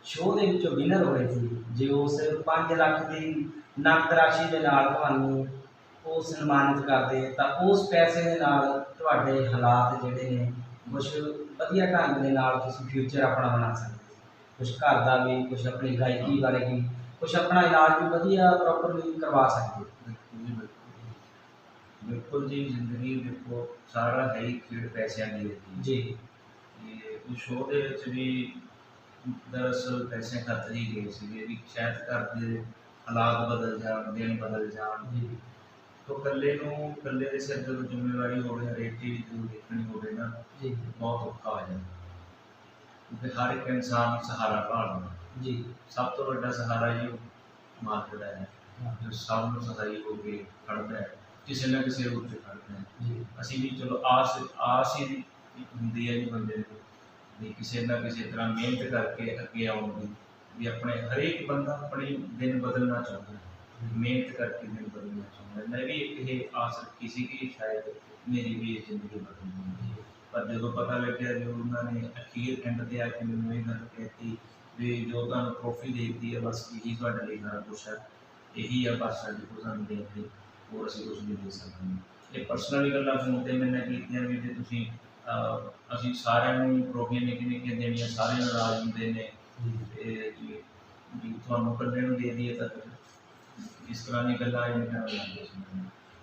A: ਸ਼ੋਅ ਦੇ ਵਿੱਚੋਂ ਵਿਨਰ ਹੋਏ ਸੀ ਜੇ ਉਸ 5 ਲੱਖ ਦੀ ਨਕਦ ਰਾਸ਼ੀ ਦੇ ਨਾਲ ਤੁਹਾਨੂੰ ਉਹ ਸਨਮਾਨਿਤ ਕਰਦੇ ਤਾਂ ਉਸ ਪੈਸੇ ਦੇ ਨਾਲ ਤੁਹਾਡੇ ਹਾਲਾਤ ਜਿਹੜੇ ਨੇ ਕੁਝ ਵਧੀਆ ਢੰਗ ਦੇ ਨਾਲ ਤੁਸੀਂ ਫਿਊਚਰ ਆਪਣਾ ਬਣਾ ਸਕਦੇ ਕੁਝ ਘਰ ਦਾ ਵੀ ਕੁਝ ਆਪਣੀ ਗਾਇਕੀ ਬਾਰੇ ਵੀ ਕੁਝ ਆਪਣਾ ਇਲਾਜ ਵੀ ਵਧੀਆ ਪ੍ਰੋਪਰਲੀ ਕਰਵਾ ਸਕਦੇ
B: ਬਿਲਕੁਲ ਜੀ, ਜ਼ਿੰਦਗੀ ਦੇਖੋ ਸਾਰਾ ਹੈ ਹੀ ਖੇਡ ਪੈਸਿਆਂ ਦੀ ਹੈ।
A: ਜੀ।
B: ਉਸ ਸ਼ੋਅ ਦੇ ਵਿੱਚ ਵੀ ਦਰਅਸਲ ਪੈਸੇ ਖਰਚ ਹੀ ਗਏ ਸੀਗੇ ਵੀ ਸ਼ਾਇਦ ਘਰ ਦੇ ਹਾਲਾਤ ਬਦਲ ਜਾਣ ਦਿਨ ਬਦਲ ਜਾਣ।
A: ਜੀ।
B: ਤੋਂ ਇਕੱਲੇ ਨੂੰ ਇਕੱਲੇ ਦੇ ਸਿਰ ਜਦੋਂ ਜ਼ਿੰਮੇਵਾਰੀ ਹੋਵੇ ਹਰੇਕ ਚੀਜ਼ ਨੂੰ ਦੇਖਣੀ ਹੋਵੇ ਨਾ
A: ਜੀ।
B: ਬਹੁਤ ਔਖਾ ਹੋ ਜਾਂਦਾ। ਕਿਉਂਕਿ ਹਰ ਇੱਕ ਇਨਸਾਨ ਸਹਾਰਾ ਭਾਲਦਾ
A: ਜੀ।
B: ਸਭ ਤੋਂ ਵੱਡਾ ਸਹਾਰਾ ਹੀ ਉਹ ਮਾਰਕੀਟ ਹੈ। ਜੋ ਸਭ ਨੂੰ ਸਹਾਈ ਹੋ ਕੇ ਖੜਦਾ ਹੈ ਕਿਸੇ ਨਾ ਕਿਸੇ ਰੂਪ 'ਚ ਖੜਦਾ ਹੈ।
A: ਜੀ।
B: ਅਸੀਂ ਵੀ ਚਲੋ ਆਸ ਆਸ ਹੀ ਹੁੰਦੀ ਹੈ ਜੀ ਬੰਦੇ ਨੂੰ ਵੀ ਕਿਸੇ ਨਾ ਕਿਸੇ ਤਰ੍ਹਾਂ ਮਿਹਨਤ ਕਰਕੇ ਅੱਗੇ ਆਉਣ ਦੀ ਵੀ ਆਪਣੇ ਹਰੇਕ ਬੰਦਾ ਆਪਣੀ ਦਿਨ ਬਦਲਣਾ ਚਾਹੁੰਦਾ ਮਿਹਨਤ ਕਰਕੇ ਦਿਨ ਬਦਲਣਾ ਚਾਹੁੰਦਾ ਮੈਂ ਵੀ ਇੱਕ ਇਹ ਆਸ ਰੱਖੀ ਸੀ ਕਿ ਸ਼ਾਇਦ ਮੇਰੀ ਵੀ ਇਹ ਜ਼ਿੰਦਗੀ ਬਦਲ ਜਾਵੇ ਪਰ ਜਦੋਂ ਪਤਾ ਲੱਗਿਆ ਜੋ ਉਹਨਾਂ ਨੇ ਅਖੀਰ ਐਂਡ ਤੇ ਆ ਕੇ ਮੈਨੂੰ ਇਹ ਗੱਲ ਕਹਿਤੀ ਵੀ ਜੋ ਤੁਹਾਨੂੰ ਟਰੋਫੀ ਦੇਤੀ ਹੈ, ਬਸ ਇਹੀ ਤੁਹਾਡੇ ਲਈ ਸਾਰਾ ਕੁਛ ਹੈ। ਇਹੀ ਆ, ਬਸ ਸਾਡੀ ਕੋਲ ਸਾਨੂੰ ਦੇ ਦੇ ਹੋਰ ਅਸੀਂ ਕੁਝ ਨਹੀਂ ਦੇ ਸਕਦੇ। ਇਹ ਪਰਸਨਲੀ ਗੱਲਾਂ ਫੋਨ ਤੇ ਮੈਨੇ ਕੀਤੀਆਂ ਵੀ ਜੇ ਤੁਸੀਂ ਅਸੀਂ ਸਾਰਿਆਂ ਨੂੰ ਟਰੋਫੀਆਂ ਨਿੱਕੀਆਂ ਨਿੱਕੀਆਂ ਦੇਣੀਆਂ ਸਾਰੇ ਨਾਰਾਜ਼ ਹੁੰਦੇ ਨੇ। ਤੇ ਜੀ ਵੀ ਤੁਹਾਨੂੰ ਇਕੱਲੇ ਨੂੰ ਦੇ ਦਈਏ ਤਾਂ ਇਸ ਤਰ੍ਹਾਂ ਦੀ ਗੱਲਾਂ ਇਹ ਕਰਨ ਲੱਗੇ ਸੀ।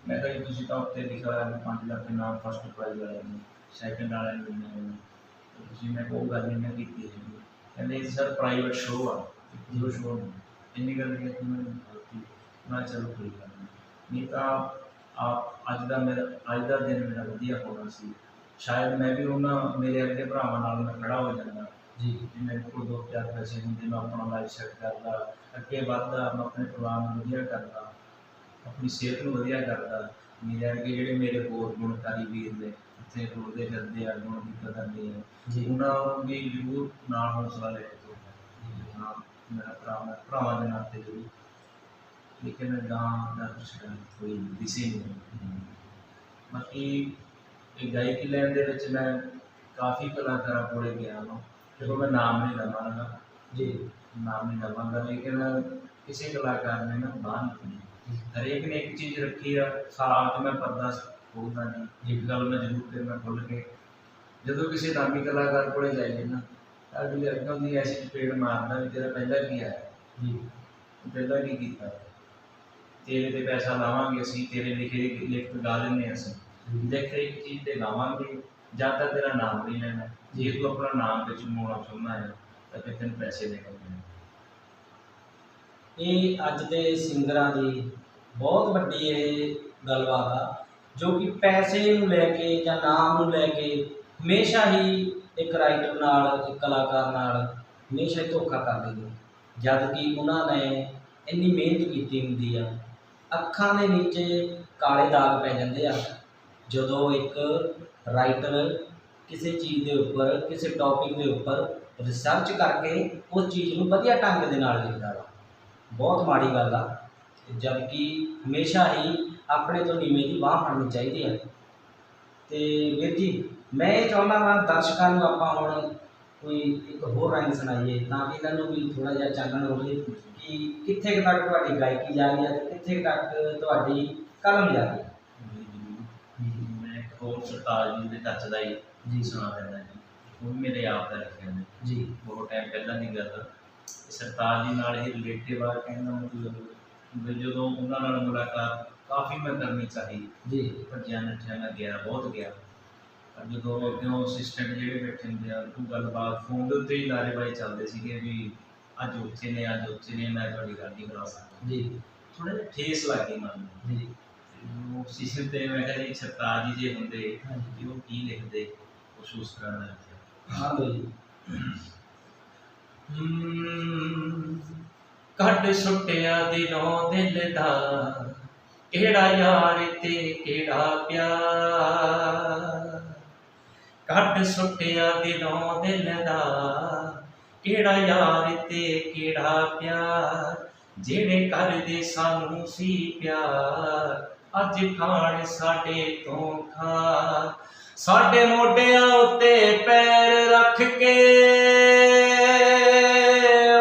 B: ਮੈਂ ਕਿਹਾ ਜੀ ਤੁਸੀਂ ਤਾਂ ਉੱਤੇ ਲਿਖਿਆ ਹੋਇਆ ਵੀ 5 ਲੱਖ ਦੇ ਨਾਮ ਫਸਟ ਪ੍ਰਾਈਜ਼ ਵਾਲੇ ਨੂੰ ਸੈਕੰਡ ਵਾਲੇ ਨੂੰ। ਤੇ ਤੁਸੀਂ ਮੈਂ ਉਹ ਗੱਲ ਨਹੀਂ ਕੀਤੀ ਕਹਿੰਦੇ ਇਹ ਸਰ ਪ੍ਰਾਈਵੇਟ ਸ਼ੋਅ ਆ। ਜੋ ਸ਼ੋਅ ਨਹੀਂ। ਇੰਨੀ ਗੱਲ ਕਿ ਮੈਂ ਕਿਹਾ ਚਲੋ ਕੋਈ ਗੱਲ ਨਹੀਂ ਤਾਂ ਆਪ ਅੱਜ ਦਾ ਮੇਰਾ ਅੱਜ ਦਾ ਦਿਨ ਮੇਰਾ ਵਧੀਆ ਹੋਣਾ ਸੀ। ਸ਼ਾਇਦ ਮੈਂ ਵੀ ਉਹਨਾਂ ਮੇਰੇ ਅੱਗੇ ਭਰਾਵਾਂ ਨਾਲ ਮੈਂ ਖੜਾ ਹੋ ਜਾਂਦਾ।
A: ਜੀ।
B: ਵੀ ਮੇਰੇ ਕੋਲ ਦੋ ਚਾਰ ਪੈਸੇ ਹੁੰਦੇ ਮੈਂ ਆਪਣਾ ਲਾਈਫ ਸੈੱਟ ਕਰਦਾ ਅੱਗੇ ਵੱਧਦਾ ਮੈਂ ਆਪਣੇ ਪਰਿਵਾਰ ਨੂੰ ਵਧੀਆ ਕਰਦਾ ਆਪਣੀ ਸਿਹਤ ਨੂੰ ਵਧੀਆ ਕਰਦਾ। ਮੇਰੇ ਅੱਗੇ ਜਿਹੜੇ ਮੇਰੇ ਹੋਰ ਗੁਣਕਾਰੀ ਵੀਰ ਨੇ ਇੱਥੇ ਰੋਡਦੇ ਫਿਰਦੇ ਆ ਗੁਣ ਦੀ ਕਦਰ ਨਹੀਂ ਹੈ
A: ਜੀ।
B: ਉਹਨਾਂ ਨੂੰ ਵੀ ਜ਼ਰੂਰ ਨਾਲ ਹੌਸਲਾ ਲੈ ਕੇ ਤੋਰਨਾ ਮੇਰਾ ਭਰਾ ਮੈਂ ਭਰਾਵਾਂ ਦੇ ਨਾਤੇ ਜ਼ਰੂਰ। ਲੇਕਿਨ ਗਾਂ ਦਾ ਕੋਈ ਦਿਸੇ ਨਹੀਂ। ਬਾਕੀ ਇਹ ਗਾਇਕੀ ਲੈਣ ਦੇ ਵਿੱਚ ਮੈਂ ਕਾਫੀ ਕਲਾਕਾਰਾਂ ਕੋਲੇ ਗਿਆ ਹਾਂ ਚਲੋ ਮੈਂ ਨਾਮ ਨਹੀਂ ਲਵਾਂਗਾ।
A: ਜੀ।
B: ਨਾਮ ਨਹੀਂ ਲਵਾਂਗਾ ਲੇਕਿਨ ਕਿਸੇ ਕਲਾਕਾਰ ਨੇ ਨਾ ਬਾਹਰ ਨਹੀਂ ਹਰੇਕ ਨੇ ਇੱਕ ਚੀਜ਼ ਰੱਖੀ ਆ ਸਾਲ ਤੋਂ ਮੈਂ ਪਰਦਾ ਖੋਲਦਾ ਨਹੀਂ। ਇੱਕ ਗੱਲ ਮੈਂ ਜ਼ਰੂਰ ਤੇ ਮੈਂ ਖੁੱਲ ਕੇ। ਜਦੋਂ ਕਿਸੇ ਨਾਮੀ ਕਲਾਕਾਰ ਕੋਲੇ ਜਾਈਏ ਨਾ ਤਾਂ ਅਗਲੀ ਅੱਗੋਂ ਦੀ ਐਸੀ ਚਪੇੜ ਮਾਰਦਾ ਵੀ ਤੇਰਾ ਪਹਿਲਾਂ ਕੀ ਆਇਆ?
A: ਜੀ।
B: ਪਹਿਲਾਂ ਕੀ ਕੀਤਾ? ਤੇਰੇ ਤੇ ਪੈਸਾ ਲਾਵਾਂਗੇ ਅਸੀਂ ਤੇਰੇ ਲਿਖੇ ਲਿਖ ਗਾ ਹਾਂ ਅਸੀਂ। ਦੇਖ ਇੱਕ ਚੀਜ਼ ਤੇ ਲਾਵਾਂਗੇ, ਜਾਂ ਤਾਂ ਤੇਰਾ ਨਾਮ ਨਹੀਂ ਲੈਣਾ। ਜੇ ਤੂੰ ਆਪਣਾ ਨਾਮ ਵਿੱਚ ਚੁਣਾਉਣਾ ਚਾਹੁੰਦਾ ਹੈ, ਤਾਂ ਫਿਰ ਤੈਨੂੰ ਪੈਸੇ ਦੇ ਕੇ
A: ਇਹ ਅੱਜ ਦੇ ਸਿੰਗਰਾਂ ਦੀ ਬਹੁਤ ਵੱਡੀ ਇਹ ਗੱਲਬਾਤ ਆ, ਜੋ ਕਿ ਪੈਸੇ ਨੂੰ ਲੈ ਕੇ ਜਾਂ ਨਾਮ ਨੂੰ ਲੈ ਕੇ ਹਮੇਸ਼ਾ ਹੀ ਇੱਕ ਰਾਈਟਰ ਨਾਲ, ਇੱਕ ਕਲਾਕਾਰ ਨਾਲ ਹਮੇਸ਼ਾ ਹੀ ਧੋਖਾ ਕਰਦੇ ਨੇ। ਜਦ ਕਿ ਉਹਨਾਂ ਨੇ ਇੰਨੀ ਮਿਹਨਤ ਕੀਤੀ ਹੁੰਦੀ ਆ, ਅੱਖਾਂ ਦੇ ਨੀਚੇ ਕਾਲੇ ਦਾਗ ਪੈ ਜਾਂਦੇ ਆ। ਜਦੋਂ ਇੱਕ ਰਾਈਟਰ ਕਿਸੇ ਚੀਜ਼ ਦੇ ਉੱਪਰ, ਕਿਸੇ ਟੌਪਿਕ ਦੇ ਉੱਪਰ ਰਿਸਰਚ ਕਰਕੇ ਉਸ ਚੀਜ਼ ਨੂੰ ਵਧੀਆ ਢੰਗ ਦੇ ਨਾਲ ਲਿਖਦਾ ਵਾ। ਬਹੁਤ ਮਾੜੀ ਗੱਲ ਆ। ਜਦ ਕਿ ਹਮੇਸ਼ਾ ਹੀ ਆਪਣੇ ਤੋਂ ਨੀਵੇਂ ਦੀ ਬਾਹ ਫੜਨੀ ਚਾਹੀਦੀ ਹੈ ਤੇ ਵੀਰ ਜੀ, ਮੈਂ ਇਹ ਚਾਹੁੰਦਾ ਹਾਂ ਦਰਸ਼ਕਾਂ ਨੂੰ ਆਪਾਂ ਹੁਣ ਕੋਈ ਇੱਕ ਹੋਰ ਰੰਗ ਸੁਣਾਈਏ ਤਾਂ ਕਿ ਇਹਨਾਂ ਨੂੰ ਵੀ ਥੋੜਾ ਜਿਹਾ ਚਾਨਣ ਹੋਵੇ ਕਿ ਕਿੱਥੇ ਤੱਕ ਤੁਹਾਡੀ ਗਾਇਕੀ ਜਾ ਰਹੀ ਹੈ ਤੇ ਕਿੱਥੇ ਤੱਕ ਤੁਹਾਡੀ ਕਲਮ ਜਾ ਰਹੀ ਹੈ
B: ਹੋਰ ਸਰਤਾਜ ਜੀ ਦੇ ਟੱਚ ਦਾ ਹੀ
A: ਜੀ।
B: ਸੁਣਾ ਦਿੰਦਾ ਜੀ। ਉਹ ਵੀ ਮੇਰੇ ਆਪ ਦਾ ਲਿਖਿਆ ਨੇ
A: ਜੀ।
B: ਬਹੁਤ ਟਾਈਮ ਪਹਿਲਾਂ ਦੀ ਗੱਲ ਆ। ਸਰਤਾਜ ਜੀ ਨਾਲ ਇਹ ਰਿਲੇਟਿਵ ਆ ਕਹਿੰਦਾ ਮਤਲਬ ਵੀ ਜਦੋਂ ਉਹਨਾਂ ਨਾਲ ਮੁਲਾਕਾਤ ਕਾਫੀ ਮੈਂ ਕਰਨੀ ਚਾਹੀ।
A: ਜੀ।
B: ਭੱਜਿਆ ਨੱਠਿਆ ਮੈਂ ਗਿਆ ਬਹੁਤ ਗਿਆ। ਪਰ ਜਦੋਂ ਅੱਗੋਂ ਅਸਿਸਟੈਂਟ ਜਿਹੜੇ ਬੈਠੇ ਹੁੰਦੇ ਆ ਉਹ ਗੱਲਬਾਤ ਫੋਨ ਦੇ ਉੱਤੇ ਹੀ ਲਾਰੇਬਾਜ਼ੀ ਚੱਲਦੇ ਸੀਗੇ ਵੀ ਅੱਜ ਉੱਥੇ ਨੇ ਅੱਜ ਉੱਥੇ ਨੇ ਮੈਂ ਤੁਹਾਡੀ ਗੱਲ ਨਹੀਂ ਕਰਾ ਸਕਦਾ।
A: ਜੀ।
B: ਥੋੜਾ ਜਿਹਾ ਠੇਸ ਲੱਗੀ ਮਨ ਨੂੰ।
A: ਜੀ।
B: ਉਹ ਸਿਸਟਮ ਤੇ ਮੈਂ ਕਿਹਾ ਜੀ ਸਰਤਾਜ ਜੀ ਜੇ ਹੁੰਦੇ
A: ਹਾਂਜੀ।
B: ਕਿ ਉਹ ਕੀ ਲਿਖਦੇ ਮਹਿਸੂਸ ਕਰਨਾ ਚਾਹੀਦਾ
A: ਹਾਂ ਬਈ।
B: ਕੱਢ ਸੁੱਟਿਆ ਦਿਲੋਂ ਦਿਲ ਦਾ ਕਿਹੜਾ ਯਾਰ ਤੇ ਕਿਹੜਾ ਪਿਆਰ? ਕੱਢ ਸੁੱਟਿਆ ਦਿਲੋਂ ਦਿਲ ਦਾ ਕਿਹੜਾ ਯਾਰ ਤੇ ਕਿਹੜਾ ਪਿਆਰ? ਜਿਹੜੇ ਕਰਦੇ ਸਾਨੂੰ ਸੀ ਪਿਆਰ ਅੱਜ ਖਾਣ ਸਾਡੇ ਤੋਂ ਖਾ ਸਾਡੇ ਮੋਢਿਆਂ ਉੱਤੇ ਪੈਰ ਰੱਖ ਕੇ।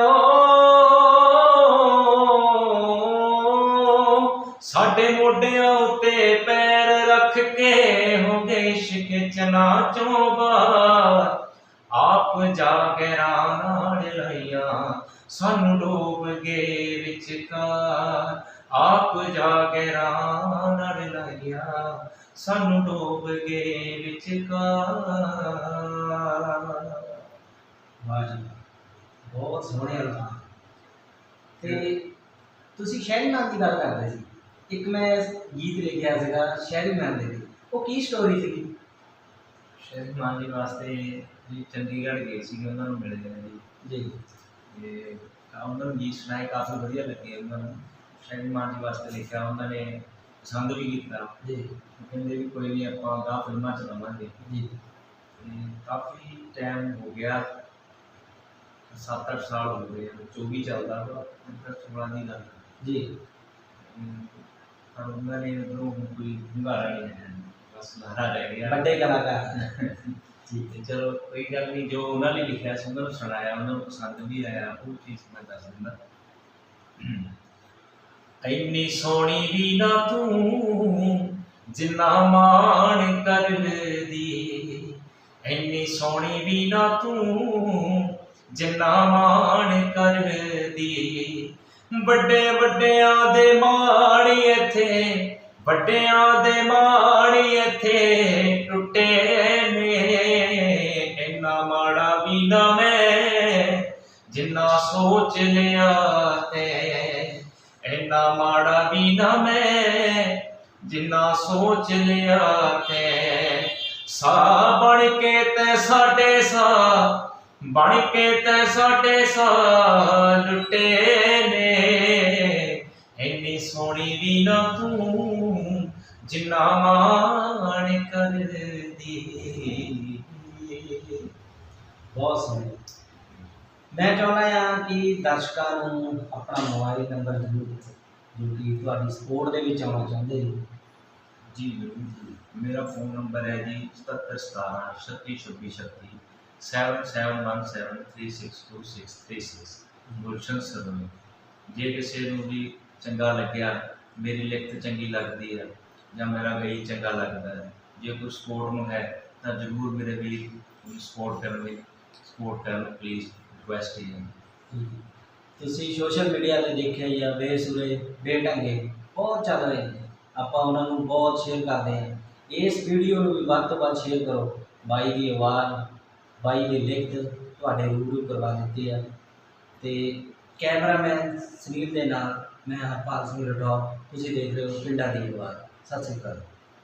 B: ਓ, ਸਾਡੇ ਮੋਢਿਆਂ ਉੱਤੇ ਪੈਰ ਰੱਖ ਕੇ ਹੋ ਗਏ ਇਸ਼ਕ ਚਨਾ ਚੋਂ ਬਾਰ ਆਪ ਜਾ ਕੇ ਨਾਲ ਲਈਆਂ ਸਾਨੂੰ ਡੋਬ ਗਏ ਵਿਚਕਾਰ। ਆਪ ਜਾ ਲਈਆਂ ਸਾਨੂੰ ਡੋਬ ਗਏ ਵਿਚਕਾਰ।
A: ਵਾਹ ਜੀ ਬਹੁਤ ਸੋਹਣੇ ਅਲਫਾਜ਼ ਤੇ ਤੁਸੀਂ ਸ਼ਾਇਰੀ ਨਾਮ ਦੀ ਗੱਲ ਕਰਦੇ ਸੀ। ਇੱਕ ਮੈਂ ਗੀਤ ਲਿਖਿਆ ਸੀਗਾ ਸ਼ਾਇਰੀ ਨਾਮ ਦੇ। ਲਈ ਉਹ ਕੀ ਸਟੋਰੀ ਸੀਗੀ?
B: ਸ਼ਹਿਰ ਮਾਨ ਜੀ ਵਾਸਤੇ ਜੀ ਚੰਡੀਗੜ੍ਹ ਗਏ ਸੀਗੇ ਉਹਨਾਂ ਨੂੰ ਮਿਲ ਗਏ ਜੀ।
A: ਜੀ।
B: ਤਾਂ ਉਹਨਾਂ ਨੂੰ ਗੀਤ ਸੁਣਾਏ ਕਾਫੀ ਵਧੀਆ ਲੱਗੇ ਉਹਨਾਂ ਨੂੰ। ਸ਼ਹਿਰ ਮਾਨ ਜੀ ਵਾਸਤੇ ਲਿਖਿਆ ਉਹਨਾਂ ਨੇ ਪਸੰਦ ਵੀ ਕੀਤਾ।
A: ਜੀ।
B: ਕਹਿੰਦੇ ਵੀ ਕੋਈ ਨਹੀਂ ਆਪਾਂ ਗਾਹ ਫਿਲਮਾਂ ਚ ਲਵਾਂਗੇ
A: ਜੀ
B: ਕਾਫੀ ਟਾਈਮ ਹੋ ਗਿਆ। 7-8 ਸਾਲ ਹੋ ਗਏ 24 ਚੱਲਦਾ ਵਾ ਫਿਰ 16 ਦੀ ਗੱਲ
A: ਜੀ।
B: ਪਰ ਉਹਨਾਂ ਨੇ ਉਧਰੋਂ ਕੋਈ ਹੁੰਗਾਰਾ ਨਹੀਂ ਹੈ ਬਸ ਨਾਰਾ ਰਹਿ ਗਿਆ।
A: ਵੱਡੇ ਕਲਾਕਾਰ। ਜੀ।
B: ਤੇ ਚਲੋ ਕੋਈ ਗੱਲ ਨਹੀਂ ਜੋ ਉਹਨਾਂ ਨੇ ਲਿਖਿਆ ਸੀ ਉਹਨਾਂ ਨੂੰ ਸੁਣਾਇਆ ਉਹਨਾਂ ਨੂੰ ਪਸੰਦ ਵੀ ਆਇਆ ਉਹ ਚੀਜ਼ ਮੈਂ ਦੱਸ ਦਿੰਦਾ। ਇੰਨੀ ਸੋਹਣੀ ਵੀ ਨਾ ਤੂੰ, ਜਿੰਨਾ ਮਾਣ ਕਰਦੀ ਇੰਨੀ ਸੋਹਣੀ ਵੀ ਨਾ ਤੂੰ, ਜਿੰਨਾ ਮਾਣ ਕਰਦੀ ਵੱਡੇ ਵੱਡਿਆਂ ਦੇ ਮਾਣੀ ਇੱਥੇ, ਵੱਡਿਆਂ ਦੇ ਮਾਣੀ ਇੱਥੇ ਟੁੱਟੇ ਨੇ। ਇੰਨਾ ਮਾੜਾ ਵੀ ਨਾ ਮੈਂ, ਜਿੰਨਾ ਸੋਚ ਲਿਆ ਤੇ। ਇੰਨਾ ਮਾੜਾ ਵੀ ਨਾ ਮੈਂ, ਜਿੰਨਾ ਸੋਚ ਲਿਆ ਤੇ ਸਾ ਬਣ ਕੇ ਤੇ ਸਾਡੇ ਸਾ, ਬਣ ਕੇ ਤੈ ਸਾਡੇ ਸਾ ਲੁੱਟੇ ਨੇ। ਇੰਨੀ ਸੋਹਣੀ ਵੀ ਨਾ ਤੂੰ, ਜਿੰਨਾ ਮਾਣ ਕਰਦੀ।
A: ਬਹੁਤ ਸੋਹਣੇ। ਮੈਂ ਚਾਹੁੰਦਾ ਹਾਂ ਕਿ ਦਰਸ਼ਕਾਂ ਨੂੰ ਆਪਣਾ ਮੋਬਾਈਲ ਨੰਬਰ ਜ਼ਰੂਰ ਦਿਓ ਜੋ ਕਿ ਤੁਹਾਡੀ ਸਪੋਰਟ ਦੇ ਵਿੱਚ ਆਉਣਾ ਚਾਹੁੰਦੇ ਹੋ
B: ਜੀ, ਜ਼ਰੂਰ ਜੀ। ਮੇਰਾ ਫੋਨ ਨੰਬਰ ਹੈ ਜੀ 7717 3626 7717362636 ਗੁਲਸ਼ਨ ਸਰਵਨ ਜੇ ਕਿਸੇ ਨੂੰ ਵੀ ਚੰਗਾ ਲੱਗਿਆ, ਮੇਰੀ ਲਿਖਤ ਚੰਗੀ ਲੱਗਦੀ ਹੈ ਜਾਂ ਮੇਰਾ ਗਈ ਚੰਗਾ ਲੱਗਦਾ ਹੈ, ਜੇ ਕੋਈ ਸਪੋਰਟ ਨੂੰ ਹੈ ਤਾਂ ਜ਼ਰੂਰ ਮੇਰੇ ਵੀਰ ਸਪੋਰਟ ਕਰਨ ਲਈ ਸਪੋਰਟ ਕਰਨ ਪਲੀਜ਼ ਰਿਕੁਐਸਟ ਹੈ।
A: ਤੁਸੀਂ ਸੋਸ਼ਲ ਮੀਡੀਆ ਤੇ ਦੇਖਿਆ ਹੀ ਆ ਬੇਸੁਰੇ ਬੇਢੰਗੇ ਬਹੁਤ ਚੱਲ ਰਹੇ ਨੇ। ਆਪਾਂ ਉਹਨਾਂ ਨੂੰ ਬਹੁਤ ਸ਼ੇਅਰ ਕਰਦੇ ਹਾਂ। ਇਸ ਵੀਡੀਓ ਨੂੰ ਵੀ ਵੱਧ ਤੋਂ ਵੱਧ ਸ਼ੇਅਰ ਕਰੋ। ਬਾਈ ਦੀ ਆਵਾਜ਼ ਬਾਈ ਦੀ ਲਿਖਤ ਤੁਹਾਡੇ ਰੂਬਰੂ ਕਰਵਾ ਦਿੱਤੀ ਆ। ਤੇ ਕੈਮਰਾਮੈਨ ਸੁਨੀਲ ਦੇ ਨਾਲ ਮੈਂ ਹਰਪਾਲ ਸਿੰਘ ਰਟੌਰ ਤੁਸੀਂ ਦੇਖ ਰਹੇ ਹੋ ਪਿੰਡਾਂ ਦੀ ਆਵਾਜ਼। ਸਤਿ ਸ੍ਰੀ ਅਕਾਲ।